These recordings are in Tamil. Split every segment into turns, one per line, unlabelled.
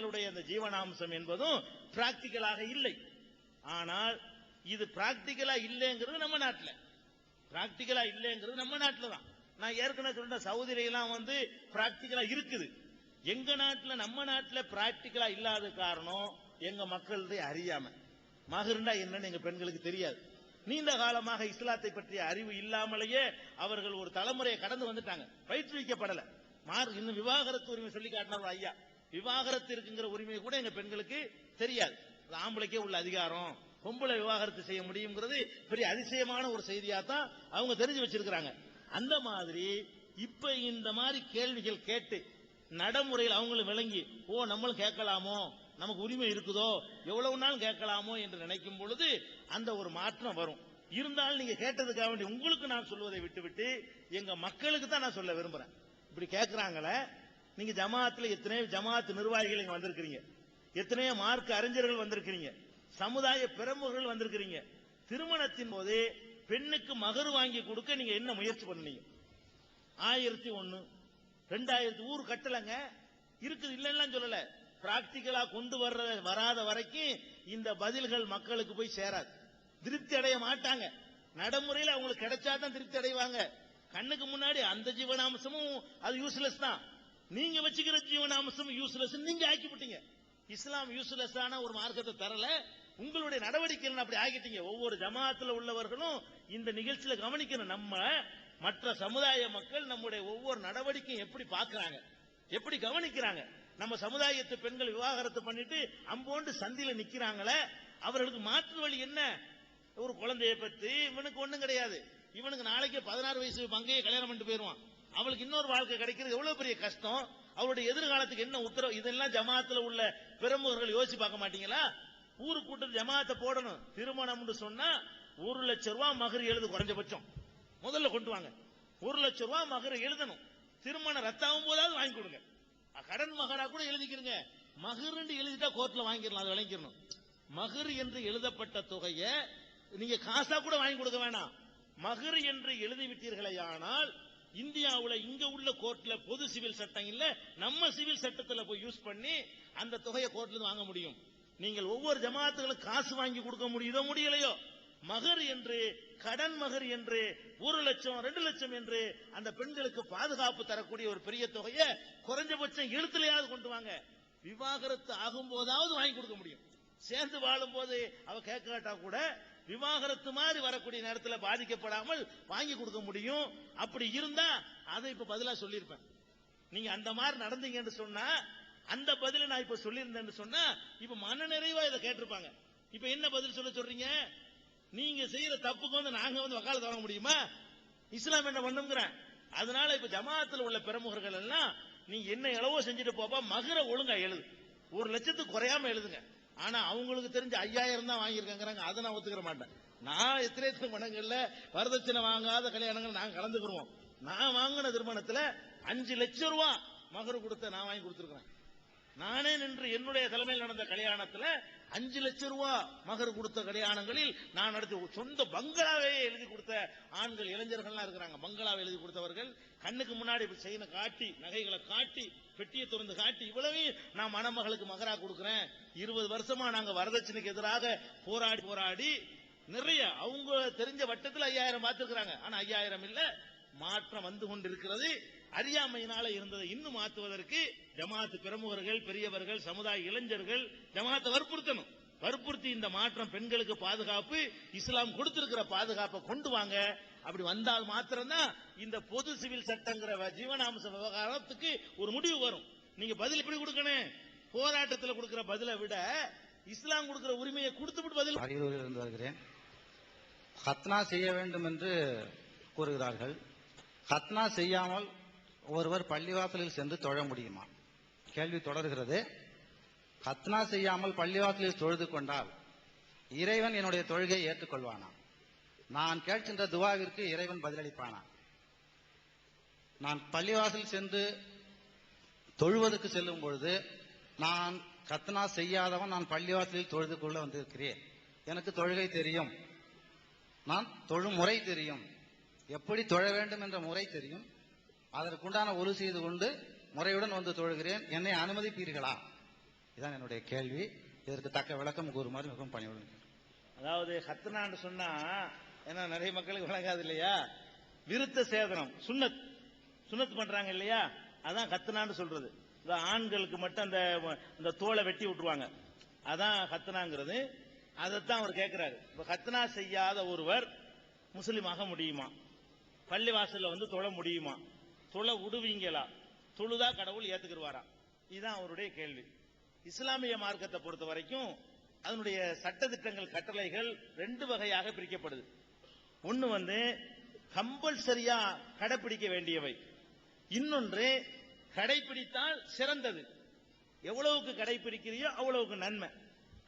பெண்களுடைய அந்த ஜீவனாம்சம் என்பதும் பிராக்டிக்கலாக இல்லை. ஆனால் இது பிராக்டிக்கலா இல்லைங்கிறது நம்ம நாட்டில். பிராக்டிக்கலா இல்லைங்கிறது நம்ம நாட்டில் தான். நான் ஏற்கனவே சொல்லிட்டேன் சவுதியில எல்லாம் வந்து பிராக்டிக்கலா இருக்குது. எங்க நாட்டுல நம்ம நாட்டுல பிராக்டிக்கலா இல்லாத காரணம் எங்க மக்களது அறியாம. மகருண்டா என்னன்னு எங்க பெண்களுக்கு தெரியாது. நீண்ட காலமாக இஸ்லாத்தை பற்றிய அறிவு இல்லாமலேயே அவர்கள் ஒரு தலைமுறையை கடந்து வந்துட்டாங்க. பயிற்றுவிக்கப்படல. மார் இன்னும் விவாகரத்து உரிமை சொல்லி காட்டினார் ஒரு ஐயா. விவாகரத்து இருக்குங்கிற உரிமை கூட எங்க பெண்களுக்கு தெரியாது. ஆம்பளைக்கே உள்ள அதிகாரம் பொம்பளை விவாகரத்து செய்ய முடியுங்கிறது பெரிய அதிசயமான ஒரு செய்தியா தான் அவங்க தெரிஞ்சு வச்சிருக்கிறாங்க. அந்த மாதிரி இப்ப இந்த மாதிரி கேள்விகள் கேட்டு நடைமுறையில் அவங்களும் விளங்கி ஓ நம்மளும் கேட்கலாமோ? நமக்கு உரிமை இருக்குதோ? எவ்வளவு நாள் கேட்கலாமோ? என்று நினைக்கும் பொழுது அந்த ஒரு மாற்றம் வரும். இருந்தாலும் நீங்க கேட்டதுக்காக வேண்டி உங்களுக்கு நான் சொல்வதை விட்டுவிட்டு எங்க மக்களுக்கு தான் நான் சொல்ல விரும்புறேன். இப்படி கேட்கிறாங்களே நீங்க ஜமாத்துல எத்தனையோ ஜமாத் நிர்வாகிகள் இங்க வந்திருக்கிறீங்க? எத்தனையோ மார்க் அறிஞர்கள் வந்திருக்கிறீங்க. சமுதாய பிரமுகர்கள் வந்திருக்கிறீங்க. திருமணத்தின் போது பெண்ணுக்கு மகர் வாங்கி கொடுக்க நீங்க என்ன முயற்சி பண்ணீங்க? ஆயிரத்தி ஒண்ணு ரெண்டாயிரத்தி ஊர் கட்டலங்க. இருக்குது இல்லைன்னு சொல்லல. பிராக்டிக்கலா கொண்டு வர்ற வராத வரைக்கும் இந்த பதில்கள் மக்களுக்கு போய் சேராது. திருப்தி அடைய மாட்டாங்க. நடைமுறையில் அவங்களுக்கு கிடைச்சா தான் திருப்தி அடைவாங்க. கண்ணுக்கு முன்னாடி அந்த ஜீவனாம்சமும் அது யூஸ்லெஸ் தான். நீங்க வச்சுக்கிற ஜீவனாம்சம் யூஸ்லெஸ் நீங்க ஆக்கிவிட்டீங்க. இஸ்லாம் யூஸ்லெஸ் ஆன ஒரு மார்க்கத்தை தரல. உங்களுடைய நடவடிக்கை அப்படி ஆகிட்டீங்க ஒவ்வொரு ஜமாத்துல உள்ளவர்களும் இந்த நிகழ்ச்சியில கவனிக்கணும். நம்ம மற்ற சமுதாய மக்கள் நம்முடைய ஒவ்வொரு நடவடிக்கையும் எப்படி பாக்குறாங்க எப்படி கவனிக்கிறாங்க? நம்ம சமுதாயத்து பெண்கள் விவாகரத்து பண்ணிட்டு அம்போண்டு சந்தில நிக்கிறாங்களே அவர்களுக்கு மாற்று வழி என்ன? ஒரு குழந்தையை பத்தி இவனுக்கு ஒண்ணும் கிடையாது. இவனுக்கு நாளைக்கு பதினாறு வயசு மங்கையை கல்யாணம் பண்ணிட்டு போயிருவான். அவளுக்கு இன்னொரு வாழ்க்கை கிடைக்கிறது. எவ்வளவு பெரிய கஷ்டம்? அவருடைய எதிர்காலத்துக்கு என்ன உத்தரவு? இதெல்லாம் ஜமாத்துல உள்ள பிரமுகர்கள் யோசிச்சு பார்க்க மாட்டீங்களா? ஊரு கூட்டம் ஜமாத்தை போடணும். திருமணம்னு சொன்னா ஒரு லட்சம் ரூபாய் மகர் எழுது குறைஞ்சபட்சம். முதல்ல கொண்டு வாங்க. ஒரு லட்சம் ரூபாய் மகர் எழுதணும். திருமணம் ரத்தாகும் போதாவது வாங்கி கொடுங்க. கடன் மகரா கூட எழுதிக்கிறங்க மகர்ன்னு எழுதிட்டா கோர்ட்ல வாங்கிடலாம் அதை விளங்கிடணும். மகர் என்று எழுதப்பட்ட தொகையை நீங்க காசா கூட வாங்கி கொடுக்க வேணாம். மகர் என்று எழுதிவிட்டீர்களே ஆனால் இந்தியாவுல இங்க உள்ள கோர்ட்ல பொது சிவில் சட்டம் இல்ல நம்ம சிவில் சட்டத்துல போய் யூஸ் பண்ணி அந்த தொகையை கோர்ட்ல இருந்து வாங்க முடியும். நீங்கள் ஒவ்வொரு ஜமாத்துகளுக்கு காசு வாங்கி கொடுக்க முடியுதோ முடியலையோ? மகர் என்று கடன் மகர் என்று ஒரு லட்சம் ரெண்டு லட்சம் என்று அந்த பெண்களுக்கு பாதுகாப்பு தரக்கூடிய ஒரு பெரிய தொகையை குறைஞ்சபட்சம் எழுத்துலையாவது கொண்டு வாங்க. விவாகரத்து ஆகும் போதாவது வாங்கி கொடுக்க முடியும். சேர்ந்து வாழும் போது அவ கேட்காட்டா கூட விவாகரத்து மாதிரி வரக்கூடிய நேரத்தில் பாதிக்கப்படாமல் வாங்கி கொடுக்க முடியும். அப்படி இருந்தா அதை இப்ப பதிலா சொல்லியிருப்பேன். நீங்க அந்த மாதிரி நடந்தீங்கன்னு சொன்னா அந்த பதில நான் இப்ப சொல்லியிருந்தேன்னு சொன்னா இப்ப மன நிறைவா இதை கேட்டிருப்பாங்க. இப்ப என்ன பதில் சொல்ல சொல்றீங்க? நீங்க செய்யற தப்புக்கு வந்து நாங்க வந்து வக்காலத்து வாங்க முடியுமா? இஸ்லாம் என்ன பண்ணுங்கிறேன். அதனால இப்ப ஜமாத்தில் உள்ள பிரமுகர்கள் எல்லாம் நீ என்ன எளவோ செஞ்சுட்டு போப்பா மகர ஒழுங்கா எழுது. ஒரு லட்சத்துக்கு குறையாம எழுதுங்க. ஆனா அவங்களுக்கு தெரிஞ்ச ஐயாயிரம் தான் வாங்கியிருக்காங்கிறாங்க. அதை நான் ஒத்துக்கிற மாட்டேன். நான் எத்தனை எத்தனை மடங்கள்ல வரதட்சணை வாங்காத கல்யாணங்கள் நாங்க கலந்துக்கிறோம் நான் வாங்கின திருமணத்துல அஞ்சு லட்சம் ரூபா மகர் கொடுத்த நான் வாங்கி கொடுத்துருக்கிறேன். நானே நின்று என்னுடைய தலைமையில் நடந்த கல்யாணத்துல அஞ்சு லட்சம் ரூபா மகர் கொடுத்த கல்யாணங்களில் நான் நடத்தி சொந்த பங்களாவே எழுதி கொடுத்த ஆண்கள் இளைஞர்கள்லாம் இருக்கிறாங்க. பங்களாவை எழுதி கொடுத்தவர்கள் கண்ணுக்கு முன்னாடி இப்படி செயினை காட்டி நகைகளை காட்டி பெட்டியை திறந்து காட்டி இவ்வளவு நான் மணமகளுக்கு மகரா கொடுக்கிறேன். இருபது வருஷமா நாங்க வரதட்சணைக்கு எதிராக போராடி போராடி நிறைய அவங்க தெரிஞ்ச வட்டத்தில் ஐயாயிரம் பார்த்திருக்கிறாங்க. ஆனா ஐயாயிரம் இல்ல. மாற்றம் வந்து கொண்டிருக்கிறது. அறியாமையினால இருந்ததை இன்னும் மாற்றுவதற்கு ஜமாத்து பிரமுகர்கள் பெரியவர்கள் சமுதாய இளைஞர்கள் ஜமாத்தை வற்புறுத்தணும். வற்புறுத்தி இந்த மாற்றம் பெண்களுக்கு பாதுகாப்பு இஸ்லாம் கொடுத்திருக்கிற பாதுகாப்பை கொண்டு வாங்க. அப்படி வந்தால் மாத்திரம்தான் இந்த பொது சிவில் சட்டங்கிற ஜீவனாம்ச விவகாரத்துக்கு ஒரு முடிவு வரும். நீங்க பதில் எப்படி கொடுக்கணும்? போராட்டத்தில் கொடுக்கிற பதிலை விட இஸ்லாம் கொடுக்கிற உரிமையை கொடுத்துவிட்டு பதில்
அரியலூரில் இருந்து வருகிறேன். ஹத்னா செய்ய வேண்டும் என்று கூறுகிறார்கள். ஹத்னா செய்யாமல் ஒருவர் பள்ளிவாசலில் சென்று தொழ முடியுமா? கேள்வி தொடர்கிறது. ஹத்னா செய்யாமல் பள்ளிவாசலில் தொழுது கொண்டால் இறைவன் என்னுடைய தொழுகையை ஏற்றுக்கொள்வானா? நான் கேட்கின்ற துவாவிற்கு இறைவன் பதிலளிப்பானா? நான் பள்ளிவாசல் சென்று தொழுவதற்கு செல்லும் பொழுது நான் கத்னா செய்யாதவன் நான் பள்ளிவாசலில் தொழுது கொள்ள வந்திருக்கிறேன். எனக்கு தொழுகை தெரியும். நான் தொழும் முறை தெரியும். எப்படி தொழ வேண்டும் என்ற முறை தெரியும். அதற்குண்டான ஒரு செய்து கொண்டு முறையுடன் வந்து தொழுகிறேன். என்னை அனுமதிப்பீர்களா? இதுதான் என்னுடைய கேள்வி. இதற்கு தக்க விளக்கம் கூறுமாறு மிகவும் பணியுடன்
அதாவது ஹத்னான்னு சொன்னா ஏன்னா நிறைய மக்களுக்கு விளங்காது இல்லையா? விருத்த சேதனம் சுண்ணத். சுண்ணத் பண்றாங்க இல்லையா? அதான் கத்தனான்னு சொல்றது. இந்த ஆண்களுக்கு மட்டும் அந்த இந்த தோலை வெட்டி விட்டுருவாங்க. அதான் கத்தனாங்கிறது. அதைத்தான் அவர் கேட்கிறாரு இப்ப கத்தனா செய்யாத ஒருவர் முஸ்லீமாக முடியுமா? பள்ளிவாசல்ல வந்து தொழ முடியுமா? தொழ விடுவீங்களா? தொழுதா கடவுள் ஏத்துக்கிடுவாரா இதுதான் அவருடைய கேள்வி. இஸ்லாமிய மார்க்கத்தை பொறுத்த வரைக்கும் அதனுடைய சட்டத்திட்டங்கள் கட்டளைகள் ரெண்டு வகையாக பிரிக்கப்படுது. ஒன்று வந்து கம்பல்சரியா கடைபிடிக்க வேண்டியவை. இன்னொன்று கடைபிடித்தால் சிறந்தது. எவ்வளவுக்கு கடைபிடிக்கிறியோ அவ்வளவுக்கு நன்மை.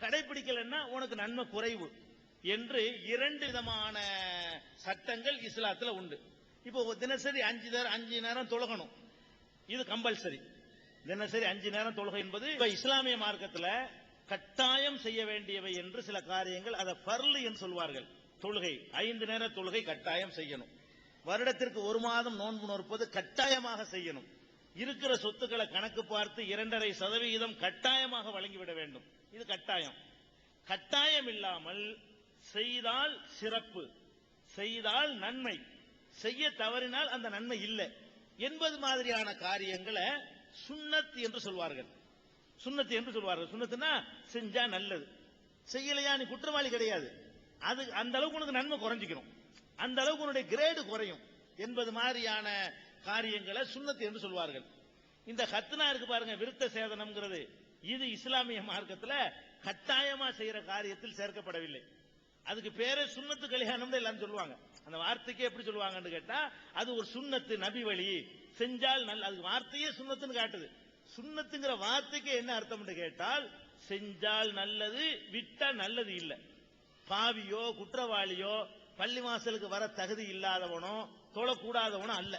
கடைபிடிக்கலன்னா உனக்கு நன்மை குறைவு என்று இரண்டு விதமான சட்டங்கள் இஸ்லாத்துல உண்டு. இப்போ தினசரி அஞ்சு நேரம் அஞ்சு நேரம் தொழுகணும். இது கம்பல்சரி. தினசரி அஞ்சு நேரம் தொழுகை என்பது இஸ்லாமிய மார்க்கத்தில் கட்டாயம் செய்ய வேண்டியவை என்று சில காரியங்கள் அதை பர்லு என்று சொல்வார்கள். தொழுகை ஐந்து நேர தொழுகை கட்டாயம் செய்யணும். வருடத்திற்கு ஒரு மாதம் நோன்பு நோற்பது கட்டாயமாக செய்யணும். இருக்கிற சொத்துக்களை கணக்கு பார்த்து இரண்டரை சதவிகிதம் கட்டாயமாக வழங்கிவிட வேண்டும். இது கட்டாயம். கட்டாயம் இல்லாமல் செய்தால் சிறப்பு செய்தால் நன்மை. செய்ய தவறினால் அந்த நன்மை இல்லை. என்பது மாதிரியான காரியங்களை சுண்ணத் என்று சொல்வார்கள். சுண்ணத்து என்று சொல்வார்கள். சுண்ணத்துனா செஞ்சா நல்லது. செய்யலையா? நீ குற்றவாளி கிடையாது. அது அந்த அளவுக்கு உனக்கு நன்மை குறைஞ்சிக்கணும். அந்த அளவுக்கு உன்னுடைய கிரேடு குறையும். என்பது மாதிரியான காரியங்களை சுண்ணத்து என்று சொல்வார்கள். இந்த ஹத்னா இருக்கு பாருங்க விருத்த சேதனம்ங்கிறது. இது இஸ்லாமிய மார்க்கத்துல கட்டாயமா செய்யற காரியத்தில் சேர்க்கப்படவில்லை. அதுக்கு பேரே சுண்ணத்து கல்யாணம் எல்லாம் சொல்லுவாங்க. அந்த வார்த்தைக்கே எப்படி சொல்லுவாங்கன்னு கேட்டா அது ஒரு சுண்ணத்து நபி வழி. செஞ்சால் நல்ல அது வார்த்தையே சுண்ணத்துன்னு காட்டுது. சுண்ணத்துங்கிற வார்த்தைக்கு என்ன அர்த்தம்னு கேட்டால் செஞ்சால் நல்லது விட்டா நல்லது இல்லை. பாவியோ குற்றவாளியோ பள்ளி வாசலுக்கு வர தகுதி இல்லாதவனோ தொழக்கூடாதவனோ அல்ல.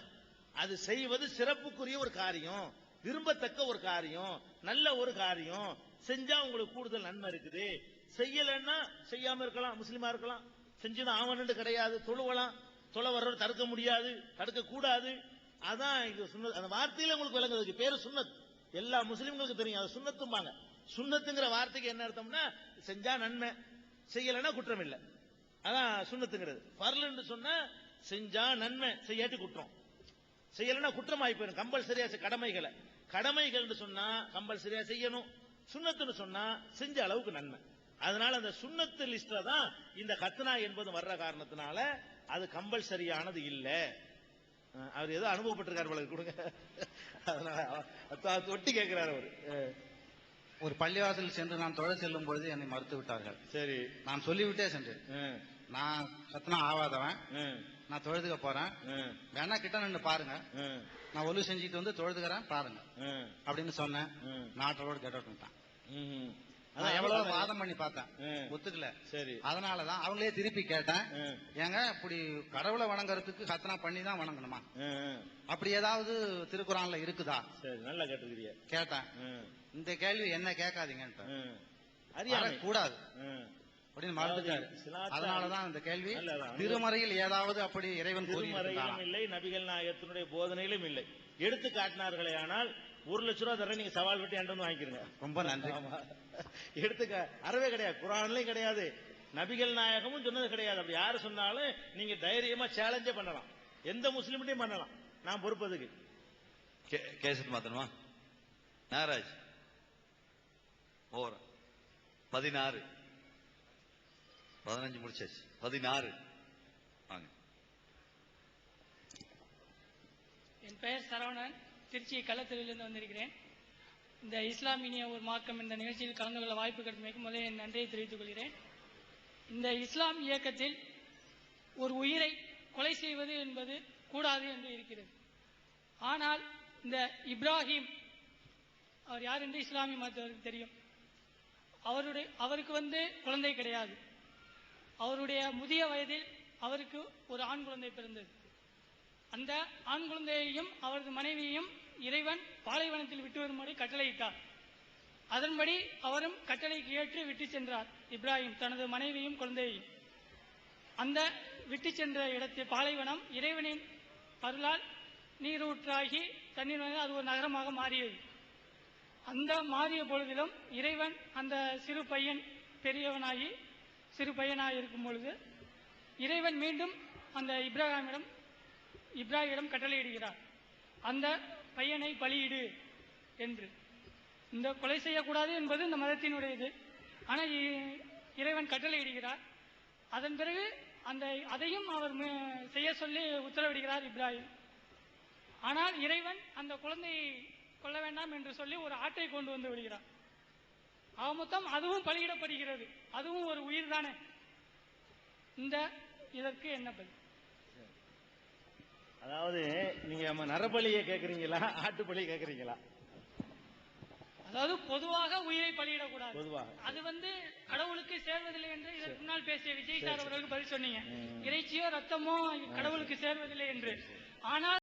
அது செய்வது சிறப்புக்குரிய ஒரு காரியம் விரும்பத்தக்க ஒரு காரியம் நல்ல ஒரு காரியம். செஞ்சா உங்களுக்கு கூடுதல் நன்மை இருக்குது. செய்யலைன்னா செய்யாம இருக்கலாம் முஸ்லீமா இருக்கலாம். செஞ்சுதான் ஆவணண்டு கிடையாது தொழுவலாம். தொலை வர்றவர் தடுக்க முடியாது தடுக்க கூடாது. அதான் இது சுண்ணத் அந்த வார்த்தையில உங்களுக்கு விளங்குறதுக்கு பேரு சுண்ணத் எல்லா முஸ்லீம்களுக்கு தெரியும் அது சுண்ணத்தும்பாங்க சுண்ணத்துங்கிற வார்த்தைக்கு என்ன அர்த்தம்னா செஞ்சா நன்மை. செய்யலைன்னா குற்றம் இல்லை அதான் சுண்ணத்துங்கிறது. பர்லுன்னு சொன்னா செஞ்சா நன்மை செய்யாட்டி குற்றம். செய்யலைன்னா குற்றம் ஆகி போயிடும். கம்பல்சரியா கடமைகளை. கடமைகள்னு சொன்னா கம்பல்சரியா செய்யணும். சுண்ணத்துன்னு சொன்னா செஞ்ச அளவுக்கு நன்மை. அதனால அந்த சுண்ணத்து லிஸ்ட்ல தான் இந்த கத்னா என்பது வர்ற காரணத்தினால அது கம்பல்சரியானது இல்ல. அவர் ஏதோ அனுபவப்பட்டிருக்காரு போல கொடுங்க. அதனால தொட்டி கேட்கிறாரு அவர்.
ஒரு பள்ளிவாசல் சென்று நான் தொழ செல்லும் பொழுது என்னை மறுத்து விட்டார்கள்.
சரி.
நான் சொல்லிவிட்டே சென்றேன். நான் கத்தனா ஆவாதவன். நான் தொழுதுக்க போறேன். வேணா கிட்ட நின்று பாருங்க. நான் ஒலு செஞ்சுட்டு வந்து தொழுதுக்கிறேன் பாருங்க. அப்படின்னு சொன்னேன்.
ம்.
நாட்டோட கெட் அவுட். நான்
அதான்
எவ்வளவு வாதம் பண்ணி பார்த்தேன். ஒத்துக்கல.
சரி.
அதனாலதான் அவங்களே திருப்பி கேட்டேன். ஏங்க இப்படி கடவுளை வணங்குறதுக்கு கத்தனா பண்ணி தான் வணங்கணுமா. அப்படி ஏதாவது திருக்குறான்ல இருக்குதா?
சரி நல்லா கேட்டுக்கிறிய.
கேட்டேன். இந்த கேள்வி என்ன கேட்காதீங்கன்ட்டு.
ம். அறியாமை.
கூடாது. அப்படின்னு மறந்துட்டாரு. அதனாலதான் இந்த கேள்வி. திருமறையில் ஏதாவது அப்படி இறைவன்
திருமறையிலும்? இல்லை நபிகள் நாயகத்தினுடைய போதனையிலும் இல்லை. எடுத்து காட்டினார்களே ஆனால் ஒரு லட்ச ரூபா தர நீங்க சவால் விட்டு என்கிட்ட வந்து வாங்கிக்கிறங்க.
ரொம்ப நன்றி.
எடுத்துக்க அறவே கிடையாது. குரான்லயும் கிடையாது. நபிகள் நாயகமும் சொன்னது கிடையாது. அப்படி யாரு சொன்னாலும் நீங்க தைரியமா சேலஞ்சே பண்ணலாம். எந்த முஸ்லிம்கிட்டையும் பண்ணலாம். நான் பொறுப்பதுக்கு.
கே- கேசட் மாத்தணுமா? நாகராஜ். ஓவர் பதினாறு. பதினஞ்சு முடிச்சாச்சு. பதினாறு. வாங்க.
என் பெயர் சரவணன். திருச்சி கள்ளத்தெருவிலிருந்து வந்திருக்கிறேன். இந்த இஸ்லாமிய ஒரு மார்க்கம் இந்த நிகழ்ச்சியில் கலந்து கொள்ள வாய்ப்பு கிடைக்கும் முதலில் என் நன்றியை தெரிவித்துக் கொள்கிறேன். இந்த இஸ்லாம் இயக்கத்தில் ஒரு உயிரை கொலை செய்வது என்பது கூடாது என்று இருக்கிறது. ஆனால் இந்த இப்ராஹிம் அவர் யார் என்று இஸ்லாமிய மதத்தவருக்கு தெரியும். அவருடைய அவருக்கு வந்து குழந்தை கிடையாது. அவருடைய முதிய வயதில் அவருக்கு ஒரு ஆண் குழந்தை பிறந்தது. அந்த ஆண் குழந்தையையும் அவரது மனைவியையும் இறைவன் பாலைவனத்தில் விட்டு வரும்படி கட்டளையிட்டார். அதன்படி அவரும் கட்டளைக்கு ஏற்று விட்டு சென்றார் இப்ராஹிம் தனது மனைவியும் குழந்தையையும். அந்த விட்டு சென்ற இடத்தில் பாலைவனம் இறைவனின் அருளால் நீரூற்றாகி தண்ணீர் வந்து அது ஒரு நகரமாக மாறியது. அந்த மாறிய பொழுதிலும் இறைவன் அந்த சிறு பையன் பெரியவனாகி சிறு பையனாக இருக்கும் பொழுது இறைவன் மீண்டும் அந்த இப்ராஹிமிடம் இப்ராஹிமிடம் கட்டளையிடுகிறார். அந்த பையனை பலியிடு என்று. இந்த கொலை செய்யக்கூடாது என்பது இந்த மதத்தினுடைய இது ஆனால் இறைவன் கட்டளையிடுகிறார். அதன் பிறகு அந்த அதையும் அவர் செய்ய சொல்லி உத்தரவிடுகிறார் இப்ராஹிம். ஆனால் இறைவன் அந்த குழந்தையை கொல்ல வேண்டாம் என்று சொல்லி ஒரு ஆட்டை கொண்டு வந்து விடுகிறார். ஆக மொத்தம் அதுவும் பலியிடப்படுகிறது. அதுவும் ஒரு உயிர் தானே? இந்த இதற்கு என்ன பதில்
அதாவது நீங்க நம்ம நரபலியை கேக்குறீங்களா? ஆட்டுப்பலி கேக்குறீங்களா?
அதாவது பொதுவாக உயிரை பலியிடக்கூடாது.
பொதுவாக.
அது வந்து கடவுளுக்கு சேர்வதில்லை என்று இதற்கு முன்னால் பேசிய விஜய் சார் அவர்களுக்கு பதில் சொன்னீங்க. இறைச்சியோ ரத்தமோ கடவுளுக்கு சேர்வதில்லை என்று. ஆனால்